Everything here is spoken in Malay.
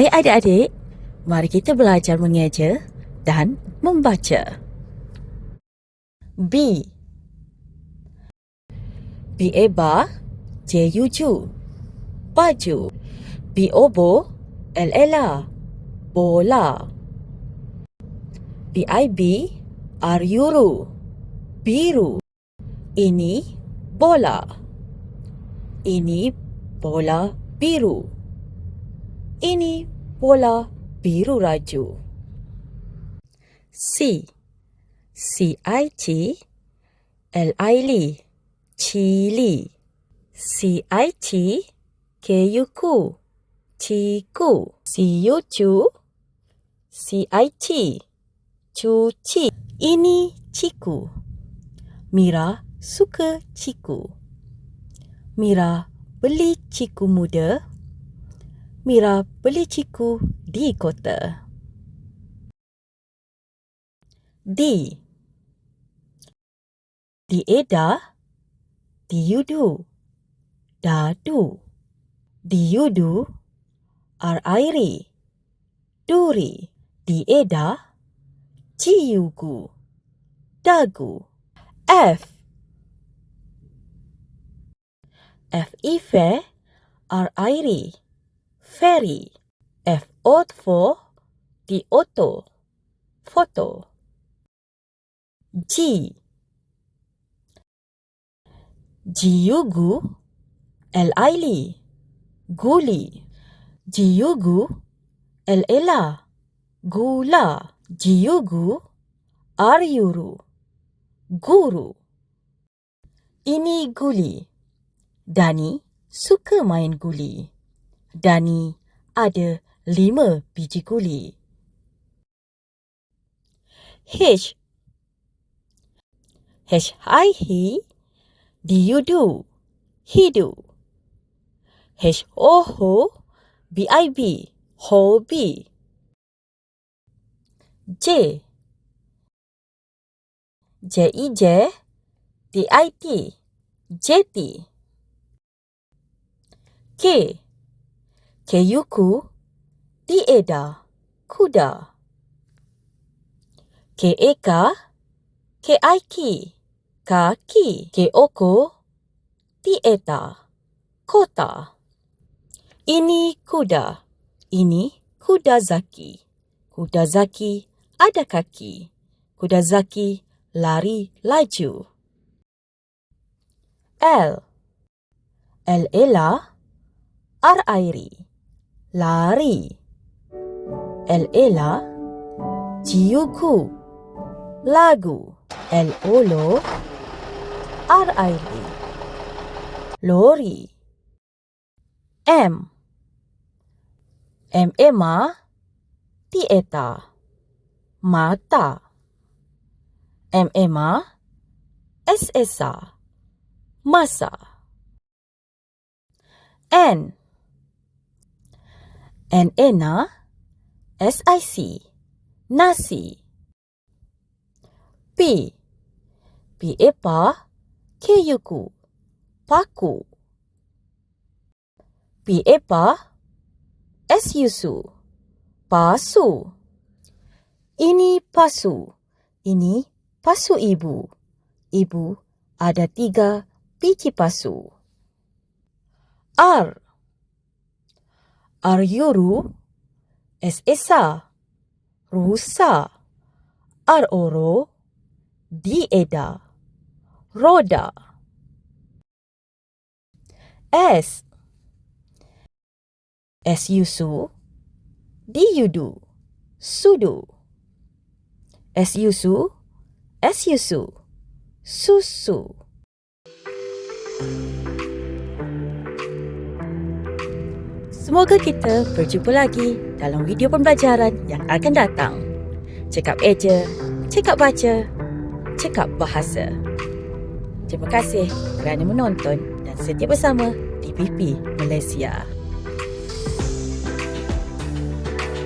Hai adik-adik, mari kita belajar mengeja dan membaca. B. B Eba J Yuju Baju. B Obo L Ella Bola. B I B R Yuru Biru. Ini bola. Ini bola biru Ini bola biru raju. C. C I T L I L Chili. C I T K U K Ciku C U Cu C I T Cuci. Ini ciku Mira suka ciku Mira beli ciku muda Mira beli ciku di kota. D. Di Eda Diudu Dadu Diudu Arairi Duri Di Eda Ciugu Dagu F. F Ife Arairi Ferry. F Otfo Di Oto Foto. G. Jiugu El Aili Guli. Jiugu El Ela Gula. Jiugu Aryuru. Guru. Ini Guli. Dani suka main guli Dani ada lima biji guli H. H I he. Diudu Hidu H O ho. B I B Hobi J. J I J T I T Jeti K Keyuku Dieda Kuda. K Eka K Aiki Kaki K Oko Tieta Kota. Ini kuda. Ini kuda zaki Kuda zaki ada kaki. Kuda zaki lari laju. L. L Ella R airi lari. L Ella Jiuku lagu. L Olo R airi lori. M. M Emma Tieta. Mata. M Emma S Esa masa. N N Ena S I C nasi P P Epa Keyuku paku P Epa S Yusu pasu Ini pasu Ini pasu ibu. Ibu ada tiga biji pasu. R R Yuru S Esa. Rusa. R Oro Di Eda. Roda. S S Yusu. Di Yudu. Sudu. S Yusu. S Yusu. Susu Semoga kita berjumpa lagi dalam video pembelajaran yang akan datang. Cekap eja, cekap baca, cekap bahasa. Terima kasih kerana menonton dan setia bersama di PP Malaysia.